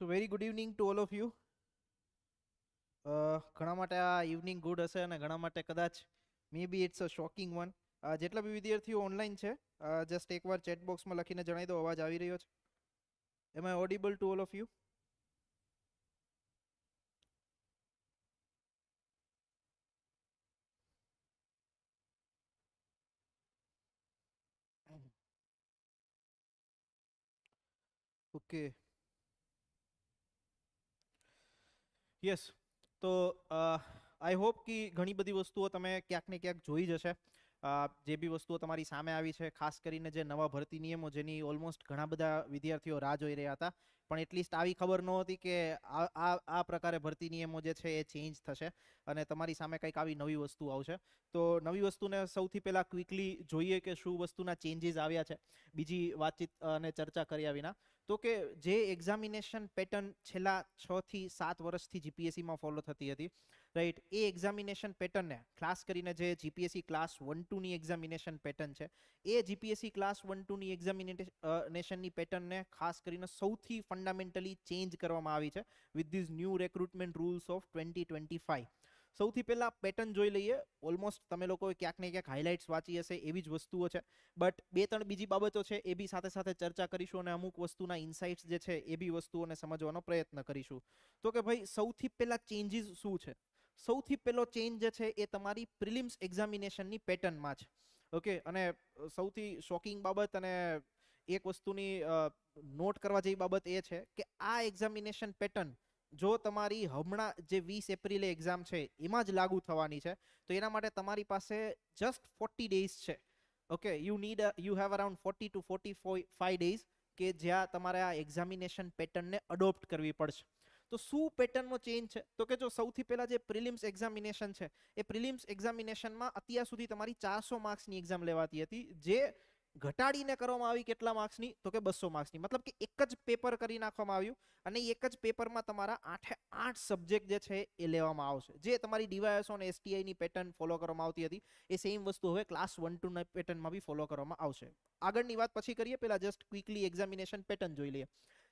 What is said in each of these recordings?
So very good evening to all of you ઘણા માટે આ ઇવનિંગ ગુડ હશે અને ઘણા માટે કદાચ maybe it's a shocking one જેટલા બી વિદ્યાર્થીઓ ઓનલાઈન છે જસ્ટ એકવાર ચેટ બોક્સમાં લખીને જણાવી દો, અવાજ આવી રહ્યો છે. Am I audible to all of you okay yes તો આઈ હોપ કે ઘણી બધી વસ્તુઓ તમે ક્યાંક ને ક્યાંક જોઈ જશે જે બી વસ્તુઓ તમારી સામે આવી છે, ખાસ કરીને જે નવા ભરતી નિયમો જેની ઓલમોસ્ટ ઘણા બધા વિદ્યાર્થીઓ રાહ જોઈ રહ્યા હતા, પણ એટલીસ્ટ આવી ખબર નહોતી કે આ આ પ્રકારે ભરતી નિયમો જે છે એ ચેન્જ થશે અને તમારી સામે કંઈક આવી નવી વસ્તુ આવશે. તો નવી વસ્તુને સૌથી પહેલાં ક્વિકલી જોઈએ કે શું વસ્તુના ચેન્જીસ આવ્યા છે. બીજી વાતચીત અને ચર્ચા કર્યા વિના. તો કે જે એક્ઝામિનેશન પેટર્ન છેલ્લા છ થી સાત વર્ષથી જીપીએસસીમાં ફોલો થતી હતી રાઈટ એ એક્ઝામિનેશન પેટર્નને ખાસ કરીને જે જીપીએસસી ક્લાસ વન ટુની એક્ઝામિનેશન પેટર્ન છે, એ જીપીએસસી ક્લાસ વન ટુની એક્ઝામિનેશનની પેટર્નને ખાસ કરીને સૌથી ફંડામેન્ટલી ચેન્જ કરવામાં આવી છે with these new recruitment rules of twenty twenty five સૌથી પહેલા પેટર્ન જોઈ લઈએ. ઓલમોસ્ટ તમે લોકોએ ક્યાંક ને ક્યાંક હાઇલાઇટ્સ વાંચી હશે એવી જ વસ્તુઓ છે. બટ બે ત્રણ બીજી બાબતો છે એ બી સાથે સાથે ચર્ચા કરીશું અને અમુક વસ્તુના ઇન્સાઇટ્સ જે છે એ બી વસ્તુઓને સમજવાનો પ્રયત્ન કરીશું. તો કે ભાઈ, સૌથી પહેલા ચેન્જીસ શું છે? સૌથી પહેલો ચેન્જ જે છે એ તમારી પ્રિલિમ્સ એક્ઝામિનેશનની પેટર્નમાં છે. ઓકે અને સૌથી શોકિંગ બાબત અને એક વસ્તુની નોટ કરવા જેવી બાબત એ છે કે આ એક્ઝામિનેશન પેટર્ન જો તમારી હમણાં જે વીસ એપ્રિલે એક્ઝામ છે, એમાં જ લાગુ થવાની છે, તો એના માટે તમારી પાસે જસ્ટ ફોર્ટી ડેઝ છે. Okay you need you have around forty two forty five days કે જ્યાં તમારે આ એક્ઝામિનેશન પેટર્નને અડોપ્ટ કરવી પડશે. તો શું પેટર્નનો ચેન્જ છે? તો કે જો સૌથી પહેલા જે પ્રિલિમ્સ એક્ઝામિનેશન છે, એ પ્રિલિમ્સ એક્ઝામિનેશનમાં અત્યાર સુધી તમારી ચારસો માર્ક્સની એક્ઝામ લેવાતી હતી, જે ઘટાડીને કરવામાં આવી કેટલા માર્ક્સની? તો કે બસો માર્ક્સની. મતલબ કે એક જ પેપર કરી નાખવામાં આવ્યું અને એક જ પેપરમાં તમારા આઠે આઠ સબ્જેક્ટ જે છે એ લેવામાં આવશે. જે તમારી ડીવાયએસઓ અને એસટીઆઈની પેટર્ન ફોલો કરવામાં આવતી હતી, એ સેમ વસ્તુ હવે ક્લાસ વન ટુના પેટર્નમાં બી ફોલો કરવામાં આવશે. આગળની વાત પછી કરીએ પહેલાં જસ્ટ ક્વિકલી એક્ઝામિનેશન પેટર્ન જોઈ લઈએ.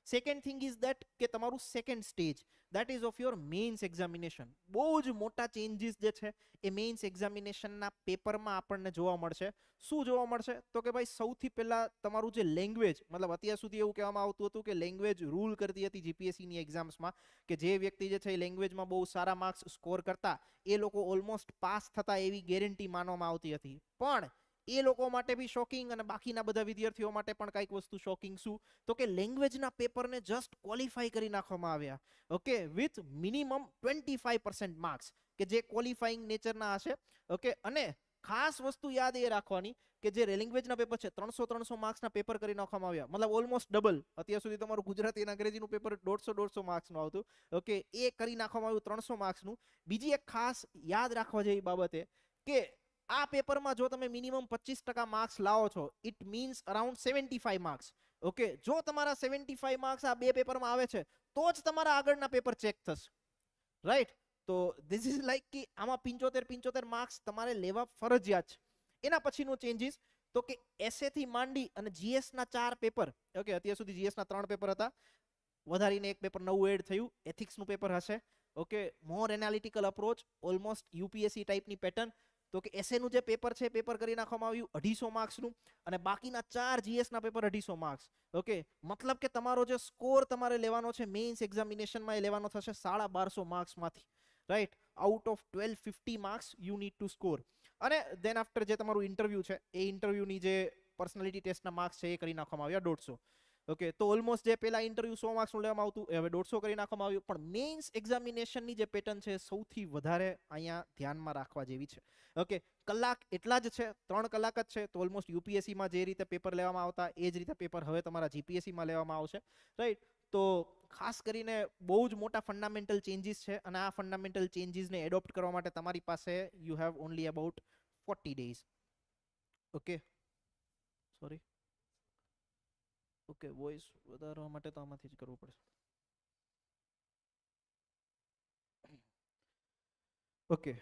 સેકન્ડ થિંગ ઇઝ દેટ કે તમારું second stage that is of your mains examination બહુ જ મોટા ચેન્જીસ જે છે, એ મેઇન્સ એક્ઝામિનેશનના પેપરમાં આપણને જોવા મળશે. શું જોવા મળશે? તો કે ભાઈ સૌથી પહેલા તમારું જે લેંગ્વેજ મતલબ અત્યાર સુધી એવું કહેવામાં આવતું હતું કે લેંગ્વેજ રૂલ કરતી હતી જીપીએસસીની એક્ઝામ્સમાં કે જે વ્યક્તિ જે છે એ લેંગ્વેજમાં બહુ સારા માર્ક્સ સ્કોર કરતા, એ લોકો ઓલમોસ્ટ પાસ થતા એવી ગેરંટી માનવામાં આવતી હતી. પણ એ લોકો માટે બી શોકિંગ અને બાકીના બધા વિદ્યાર્થીઓ માટે પણ કંઈક વસ્તુ શોકિંગ શું? તો કે લેંગ્વેજના પેપરને જસ્ટ ક્વોલિફાઈ કરી નાખવામાં આવ્યા. Okay with minimum twenty five percent marks કે જે ક્વોલિફાઈંગ નેચરના હશે. ઓકે, અને ખાસ વસ્તુ યાદ એ રાખવાની કે જે લેંગ્વેજના પેપર છે ત્રણસો ત્રણસો માર્ક્સના પેપર કરી નાખવામાં આવ્યા. મતલબ ઓલમોસ્ટ ડબલ અત્યાર સુધી તમારું ગુજરાતી અને અંગ્રેજીનું પેપર દોઢસો દોઢસો માર્ક્સનું આવતું. ઓકે, એ કરી નાખવામાં આવ્યું ત્રણસો માર્ક્સનું. બીજી એક ખાસ યાદ રાખવા જેવી બાબત એ કે આ પેપરમાં જો તમે મિનિમમ પચીસ ટકા માર્ક્સ લાવો છો it means around seventy five marks okay જો તમારા સેવન્ટી ફાઈવ માર્ક્સ આ બે પેપરમાં આવે છે, તો જ તમારા આગળના પેપર ચેક થશે. રાઈટ તો ધીસ ઇઝ લાઈક કે આમાં પિંચોતેર પિંચોતેર માર્ક્સ તમારે લેવા ફરજિયાત છે. એના પછીનું ચેન્જીસ તો કે એસે થી માંડી અને જીએસના ચાર પેપર ઓકે અત્યાર સુધી જીએસના ત્રણ પેપર હતા. વધારીને એક પેપર નવું એડ થયું એથિક્સનું પેપર હશે okay more analytical approach almost UPSC ટાઈપની પેટર્ન તો કે એસએ નું જે પેપર છે પેપર કરી નાખવામાં આવ્યું, અઢીસો માર્ક્સનું અને બાકીના ચાર GS ના પેપર અઢીસો માર્ક્સ ઓકે મતલબ કે તમારો જે સ્કોર તમારે લેવાનો છે મેઇન્સ એક્ઝામિનેશનમાં એ લેવાનો થશે સાડા બારસો માર્ક્સમાંથી right out of twelve fifty marks you need to score અને દેન આફ્ટર જે તમારું ઇન્ટરવ્યૂ છે, એ ઇન્ટરવ્યૂની જે પર્સનાલિટી ટેસ્ટના માર્ક્સ છે, એ કરી નાખવામાં આવ્યા દોઢસો. ઓકે તો ઓલમોસ્ટ જે પહેલાં ઇન્ટરવ્યૂ સો માર્ક્સનું લેવામાં આવતું, એ હવે દોઢસો કરી નાખવામાં આવ્યું. પણ મેઇન્સ એક્ઝામિનેશનની જે પેટર્ન છે, સૌથી વધારે અહીંયા ધ્યાનમાં રાખવા જેવી છે. ઓકે કલાક એટલા જ છે, ત્રણ કલાક જ છે, તો ઓલમોસ્ટ યુપીએસસીમાં જે રીતે પેપર લેવામાં આવતા, એ જ રીતે પેપર હવે તમારા જીપીએસસીમાં લેવામાં આવશે. રાઈટ તો ખાસ કરીને બહુ જ મોટા ફંડામેન્ટલ ચેન્જીસ છે અને આ ફંડામેન્ટલ ચેન્જીસને એડોપ્ટ કરવા માટે તમારી પાસે you have only about forty days okay sorry okay voice વધારવા માટે તો આમાંથી જ કરવું પડશે. ઓકે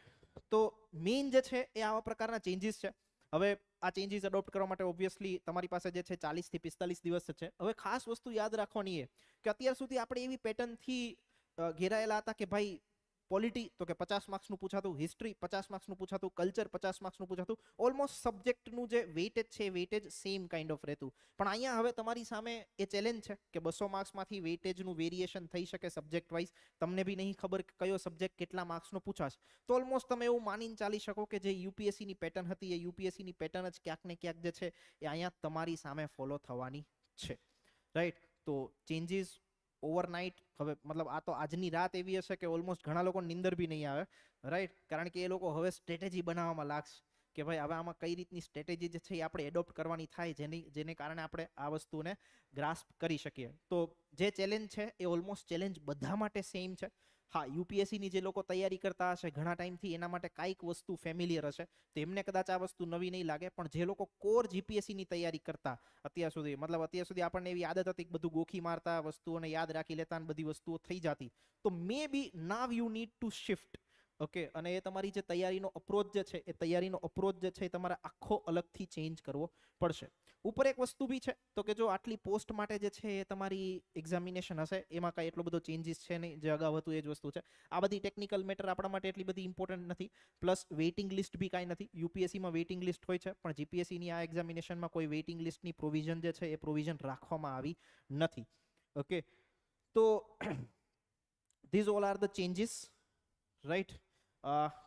તો મેઇન જે છે એ આવા પ્રકારના ચેન્જીસ છે. હવે આ ચેન્જીસ અડોપ્ટ કરવા માટે ઓબ્વિયસલી તમારી પાસે જે છે ચાલીસથી પિસ્તાલીસ દિવસ છે. હવે ખાસ વસ્તુ યાદ રાખવાની એ કે અત્યાર સુધી આપણે એવી પેટર્નથી ઘેરાયેલા હતા કે ભાઈ પોલિટી તો કે પચાસ માર્ક્સનું પૂછાતું હિસ્ટ્રી પચાસ માર્ક્સનું પૂછાતું કલ્ચર પચાસ માર્ક્સનું પૂછાતું ઓલમોસ્ટ સબ્જેક્ટનું જે વેઇટેજ છે વેઇટેજ સેમ કાઇન્ડ ઓફ રહેતું. પણ અહીંયા હવે તમારી સામે એ ચેલેન્જ છે કે બસો માર્ક્સમાંથી વેઇટેજનું વેરિએશન થઈ શકે સબ્જેક્ટ વાઇઝ તમને બી નહીં ખબર કે કયો સબ્જેક્ટ કેટલા માર્ક્સનો પૂછાશે. તો ઓલમોસ્ટ તમે એવું માનીને ચાલી શકો કે જે યુપીએસસીની પેટર્ન હતી, એ યુપીએસસીની પેટર્ન જ ક્યાંક ને ક્યાંક જે છે, એ અહીંયા તમારી સામે ફોલો થવાની છે. રાઈટ તો ચેન્જીસ ઓવરનાઇટ, હવે મતલબ આ તો આજની રાત એવી હશે કે ઓલમોસ્ટ ઘણા લોકો નિંદર બી નહીં આવે રાઈટ કારણ કે એ લોકો હવે સ્ટ્રેટેજી બનાવવામાં લાગશે કે ભાઈ હવે આમાં કઈ રીતની સ્ટ્રેટેજી જે છે એ આપણે એડોપ્ટ કરવાની થાય જેની, જેને કારણે આપણે આ વસ્તુને ગ્રાસ્પ કરી શકીએ. તો જે ચેલેન્જ છે એ ઓલમોસ્ટ ચેલેન્જ બધા માટે સેમ છે. હા, યુપીએસસીની જે લોકો તૈયારી કરતા હશે, ઘણા ટાઈમથી એના માટે કાંઈક વસ્તુ ફેમિલિયર હશે. તો એમને કદાચ આ વસ્તુ નવી નહીં લાગે, પણ જે લોકો કોર જીપીએસસીની તૈયારી કરતા અત્યાર સુધી, મતલબ અત્યાર સુધી આપણને એવી આદત હતી કે બધું ગોખી મારતા, વસ્તુઓને યાદ રાખી લેતા અને બધી વસ્તુઓ થઈ જતી. તો maybe now you need to shift, okay? અને એ તમારી જે તૈયારીનો અપ્રોચ જે છે, એ તૈયારીનો અપ્રોચ જે છે એ તમારે આખો અલગથી ચેન્જ કરવો પડશે. ઉપર એક વસ્તુ બી છે, તો કે જો આટલી પોસ્ટ માટે જે છે એ તમારી એક્ઝામિનેશન હશે, એમાં કાંઈ એટલો બધો ચેન્જીસ છે નહીં, જે અગાઉ હતું એ જ વસ્તુ છે. આ બધી ટેકનિકલ મેટર આપણા માટે એટલી બધી ઇમ્પોર્ટન્ટ નથી. પ્લસ વેઇટિંગ લિસ્ટ બી કાંઈ નથી. યુપીએસસીમાં વેઇટિંગ લિસ્ટ હોય છે, પણ જીપીએસસીની આ એક્ઝામિનેશનમાં કોઈ વેઇટિંગ લિસ્ટની પ્રોવિઝન જે છે એ પ્રોવિઝન રાખવામાં આવી નથી. ઓકે તો these all are the changes right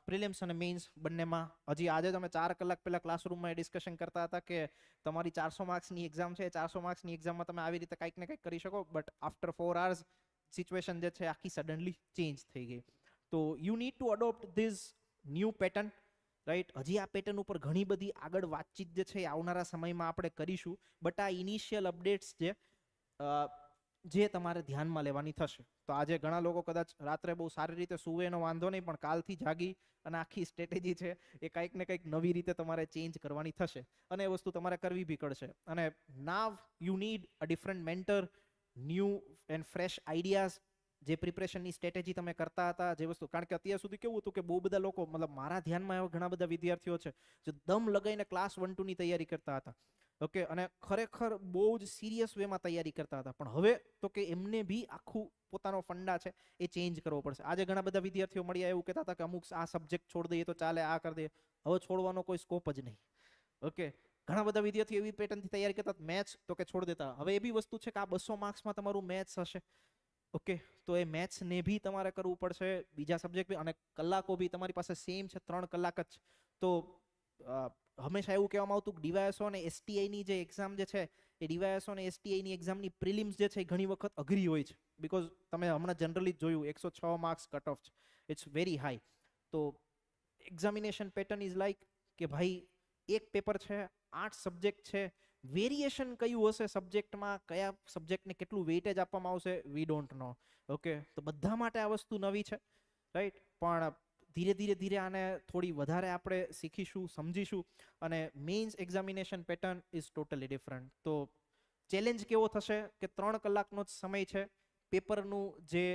prelims અને મેઇન્સ બંનેમાં હજી આજે તમે ચાર કલાક પહેલાં ક્લાસરૂમમાં ડિસ્કશન કરતા હતા કે તમારી ચારસો માર્ક્સની એક્ઝામ છે ચારસો માર્ક્સની એક્ઝામમાં તમે આવી રીતે કંઈક ને કંઈક કરી શકો but after four hours situation જે છે આખી સડનલી ચેન્જ થઈ ગઈ. તો you need to adopt this new pattern right હજી આ પેટર્ન ઉપર ઘણી બધી આગળ વાતચીત જે છે એ આવનારા સમયમાં આપણે કરીશું બટ આ ઇનિશિયલ અપડેટ્સ જે જે તમારે ધ્યાનમાં લેવાની થશે. તો આજે ઘણા લોકો કદાચ રાત્રે બહુ સારી રીતે સુવે એનો વાંધો નહીં, પણ કાલથી જાગી અને આખી સ્ટ્રેટેજી છે એ કંઈક ને કંઈક નવી રીતે તમારે ચેન્જ કરવાની થશે અને એ વસ્તુ તમારે કરવી બી પડશે. અને now you need a different mentor new and fresh ideas જે પ્રિપરેશનની સ્ટ્રેટેજી તમે કરતા હતા, જે વસ્તુ, કારણ કે અત્યાર સુધી કેવું હતું કે બહુ બધા લોકો, મતલબ મારા ધ્યાનમાં એવા ઘણા બધા વિદ્યાર્થીઓ છે, જે દમ લગાઈને ક્લાસ વન ટુની તૈયારી કરતા હતા. ઓકે, અને ખરેખર બહુ જ સિરિયસ વેમાં તૈયારી કરતા હતા. પણ હવે તો કે એમને બી આખું પોતાનો ફંડા છે એ ચેન્જ કરવો પડશે. આજે ઘણા બધા વિદ્યાર્થીઓ મળ્યા એવું કહેતા હતા કે અમુક આ સબ્જેક્ટ છોડી દઈએ તો ચાલે, આ કરી દઈએ. હવે છોડવાનો કોઈ સ્કોપ જ નહીં. ઓકે, ઘણા બધા વિદ્યાર્થીઓ એવી પેટર્નથી તૈયારી કરતા મેથ્સ તો કે છોડી દેતા. હવે એ બી વસ્તુ છે કે આ બસો માર્ક્સમાં તમારું મેથ્સ હશે. ઓકે, તો એ મેથ્સને બી તમારે કરવું પડશે બીજા સબ્જેક્ટ બી અને કલાકો બી તમારી પાસે સેમ છે, ત્રણ કલાક જ. તો હંમેશા એવું કહેવામાં આવતું કે ડીવાયએસઓ અને એસટીઆઈની જે એક્ઝામ જે છે, એ ડીવાયએસઓ અને એસટીઆઈની એક્ઝામની પ્રિલિમ્સ જે છે, એ ઘણી વખત અઘરી હોય છે. બિકોઝ તમે હમણાં જનરલી જોયું, એકસો છ માર્ક્સ કટ ઓફ છે. ઇટ્સ વેરી હાઈ તો એક્ઝામિનેશન પેટર્ન ઇઝ લાઈક કે ભાઈ, એક પેપર છે, આઠ સબ્જેક્ટ છે. વેરિએશન કયું હશે સબ્જેક્ટમાં કયા સબ્જેક્ટને કેટલું વેઇટેજ આપવામાં આવશે? વી ડોન્ટ નો ઓકે તો બધા માટે આ વસ્તુ નવી છે. રાઈટ પણ ધીરે ધીરે ધીરે આને થોડી વધારે આપણે શીખીશું, સમજીશું અને mains examination pattern is totally different તો ચેલેન્જ કેવો થશે કે ત્રણ કલાકનો જ સમય છે, પેપરનું જે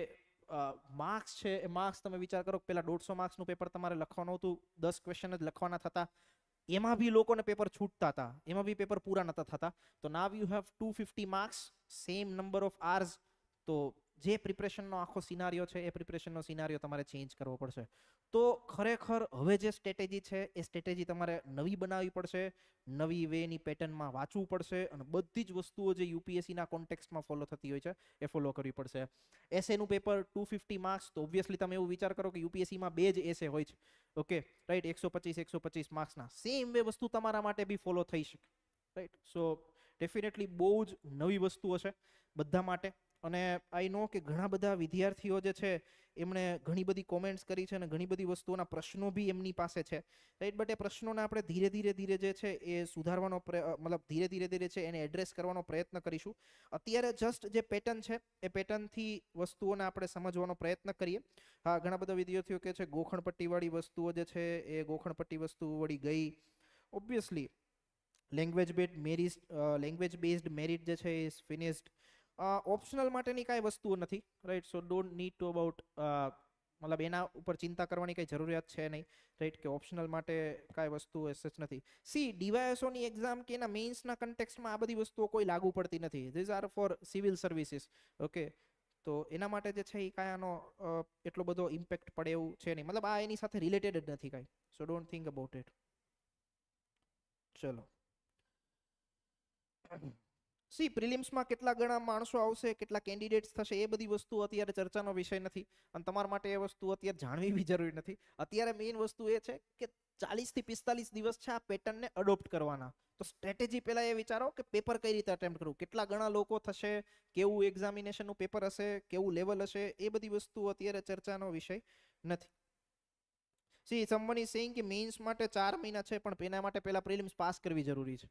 માર્ક્સ છે, એ માર્ક્સ તમે વિચાર કરો પહેલાં દોઢસો માર્ક્સનું પેપર તમારે લખવાનું હતું, દસ ક્વેશ્ચન જ લખવાના થતા, એમાં બી લોકોને પેપર છૂટતા હતા, એમાં બી પેપર પૂરા નતા થતા. તો now you have two fifty marks same number of hours તો જે પ્રિપરેશનનો આખો સિનારીઓ છે, એ પ્રિપરેશનનો સિનારીઓ તમારે ચેન્જ કરવો પડશે. તો ખરેખર હવે જે સ્ટ્રેટેજી છે, એ સ્ટ્રેટેજી તમારે નવી બનાવવી પડશે, નવી વેની પેટર્નમાં વાંચવું પડશે અને બધી જ વસ્તુઓ જે યુપીએસસીના કોન્ટેક્સમાં ફોલો થતી હોય છે, એ ફોલો કરવી પડશે. એસેનું પેપર ટુ ફિફ્ટી માર્ક્સ તો ઓબ્વિયસલી તમે એવું વિચાર કરો કે યુપીએસસીમાં બે જ એસે હોય છે. ઓકે રાઈટ એકસો પચીસ એકસો પચીસ માર્ક્સના સેમ બે વસ્તુ તમારા માટે બી ફોલો થઈ શકે. રાઈટ સો ડેફિનેટલી બહુ જ નવી વસ્તુઓ છે, બધા માટે. અને આઈ નો કે ઘણા બધા વિદ્યાર્થીઓ જે છે, એમણે ઘણી બધી કોમેન્ટ્સ કરી છે અને ઘણી બધી વસ્તુઓના પ્રશ્નો બી એમની પાસે છે. રાઈટ બટ એ પ્રશ્નોને આપણે ધીરે ધીરે ધીરે જે છે, એ સુધારવાનો મતલબ ધીરે ધીરે ધીરે છે, એને એડ્રેસ કરવાનો પ્રયત્ન કરીશું. અત્યારે જસ્ટ જે પેટર્ન છે, એ પેટર્નથી વસ્તુઓને આપણે સમજવાનો પ્રયત્ન કરીએ. હા, ઘણા બધા વિદ્યાર્થીઓ કે છે, ગોખણપટ્ટીવાળી વસ્તુઓ જે છે, એ ગોખણપટ્ટી વસ્તુ વળી ગઈ. Obviously language bad merit language based merit જે છે ઇઝ ફિનિશ્ડ ઓપ્શનલ માટેની કાંઈ વસ્તુઓ નથી right so don't need to about મતલબ એના ઉપર ચિંતા કરવાની કંઈ જરૂરિયાત છે નહીં રાઈટ કે ઓપ્શનલ માટે કાંઈ વસ્તુ એસ સચ નથી. સી ડીવાયએસઓની એક્ઝામ કે એના મેઇન્સના કન્ટેક્સમાં આ બધી વસ્તુઓ કોઈ લાગુ પડતી નથી. These are for civil services okay તો એના માટે જે છે એ કાંઈ આનો એટલો બધો ઇમ્પેક્ટ પડે એવું છે નહીં. મતલબ આ એની સાથે રિલેટેડ જ નથી કાંઈ. So don't think about it ચલો. સી, પ્રિલિમ્સમાં કેટલા ગણા માણસો આવશે, કેટલા કેન્ડિડેટ્સ થશે, એ બધી વસ્તુ અત્યારે ચર્ચાનો વિષય નથી. અને તમારા માટે એ વસ્તુ અત્યારે જાણવી બી જરૂરી નથી. અત્યારે મેઇન વસ્તુ એ છે કે ચાલીસથી પિસ્તાલીસ દિવસ છે આ પેટર્નને અડોપ્ટ કરવાના. તો સ્ટ્રેટેજી પહેલાં એ વિચારો કે પેપર કઈ રીતે અટેમ્પ્ટ કરવું? કેટલા ગણા લોકો થશે? કેવું એક્ઝામિનેશનનું પેપર હશે? કેવું લેવલ હશે? એ બધી વસ્તુ અત્યારે ચર્ચાનો વિષય નથી. સી સમવન સિંહ કે મેઇન્સ માટે ચાર મહિના છે, પણ એના માટે પહેલાં પ્રિલિમ્સ પાસ કરવી જરૂરી છે.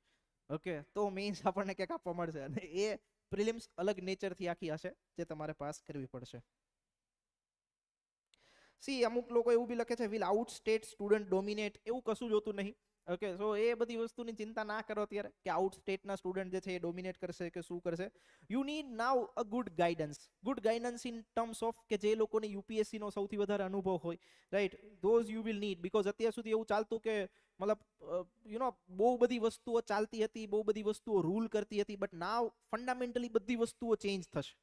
ઓકે તો મેઇન્સ આપણને ક્યાંક આપવા મળશે અને એ પ્રિલિમ્સ અલગ નેચરથી આખી હશે જે તમારે પાસ કરવી પડશે. સી અમુક લોકો એવું બી લખે છે will out state student dominate એવું કશું જોતું નહીં. ઓકે સો એ બધી વસ્તુની ચિંતા ના કરો અત્યારે કે આઉટ સ્ટેટના સ્ટુડન્ટ જે છે એ ડોમિનેટ કરશે કે શું કરશે. You need now a good guidance good guidance in terms of કે જે લોકોને યુપીએસસીનો સૌથી વધારે અનુભવ હોય right those you will need because અત્યાર સુધી એવું ચાલતું કે મતલબ યુ નો બહુ બધી વસ્તુઓ ચાલતી હતી, બહુ બધી વસ્તુઓ રૂલ કરતી હતી બટ નાવ ફંડામેન્ટલી બધી વસ્તુઓ ચેન્જ થશે.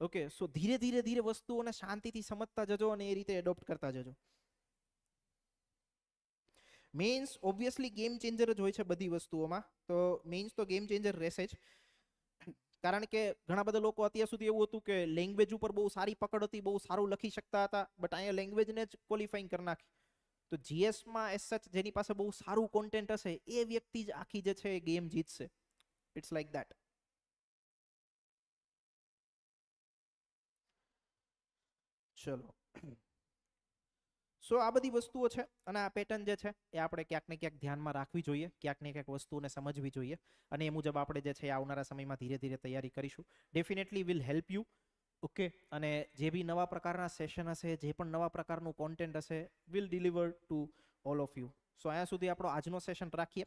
ઓકે સો ધીરે ધીરે ધીરે વસ્તુઓને શાંતિથી સમજતા જજો અને એ રીતે એડોપ્ટ કરતા જજો. મેઇન્સ ઓબ્વિયસલી ગેમ ચેન્જર જ હોય છે બધી વસ્તુઓમાં. તો મેઇન્સ તો ગેમ ચેન્જર રહેશે જ. કારણ કે ઘણા બધા લોકો અત્યાર સુધી એવું હતું કે લેંગ્વેજ ઉપર બહુ સારી પકડ હતી, બહુ સારું લખી શકતા હતા બટ અહીંયા લેંગ્વેજને જ ક્વોલિફાઈંગ કરી નાખી. તો જીએસમાં એસ સચ જેની પાસે બહુ સારું કોન્ટેન્ટ હશે, એ વ્યક્તિ જ આખી જે છે એ ગેમ જીતશે. ઇટ્સ લાઈક દેટ ચલો. સો આ બધી વસ્તુઓ છે અને આ પેટર્ન જે છે એ આપણે ક્યાંક ને ક્યાંક ધ્યાનમાં રાખવી જોઈએ, ક્યાંક ને ક્યાંક વસ્તુઓને સમજવી જોઈએ અને એ મુજબ આપણે જે છે આવનારા સમયમાં ધીરે ધીરે તૈયારી કરીશું. Definitely will help you okay અને જે બી નવા પ્રકારના સેશન હશે, જે પણ નવા પ્રકારનું કોન્ટેન્ટ હશે will deliver to all of you so અહીંયા સુધી આપણો આજનો સેશન રાખીએ.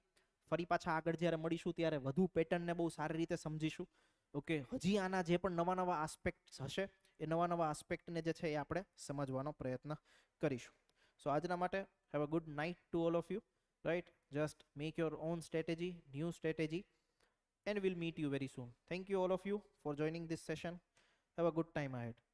ફરી પાછા આગળ જ્યારે મળીશું, ત્યારે વધુ પેટર્નને બહુ સારી રીતે સમજીશું ઓકે હજી આના જે પણ નવા નવા આસ્પેક્ટ હશે, એ નવા નવા આસ્પેક્ટને જે છે એ આપણે સમજવાનો પ્રયત્ન કરીશું. સો આજના માટે have a good night to all of you right just make your own strategy new strategy and we'll meet you very soon. Thank you all of you for joining this session. Have a good time ahead.